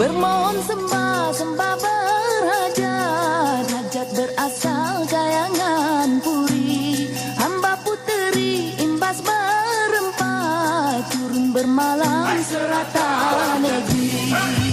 Bermohon sembah, sembah beraja Hajat berasal kayangan puri. Hamba puteri imbas berempat. Turun bermalam serata negeri.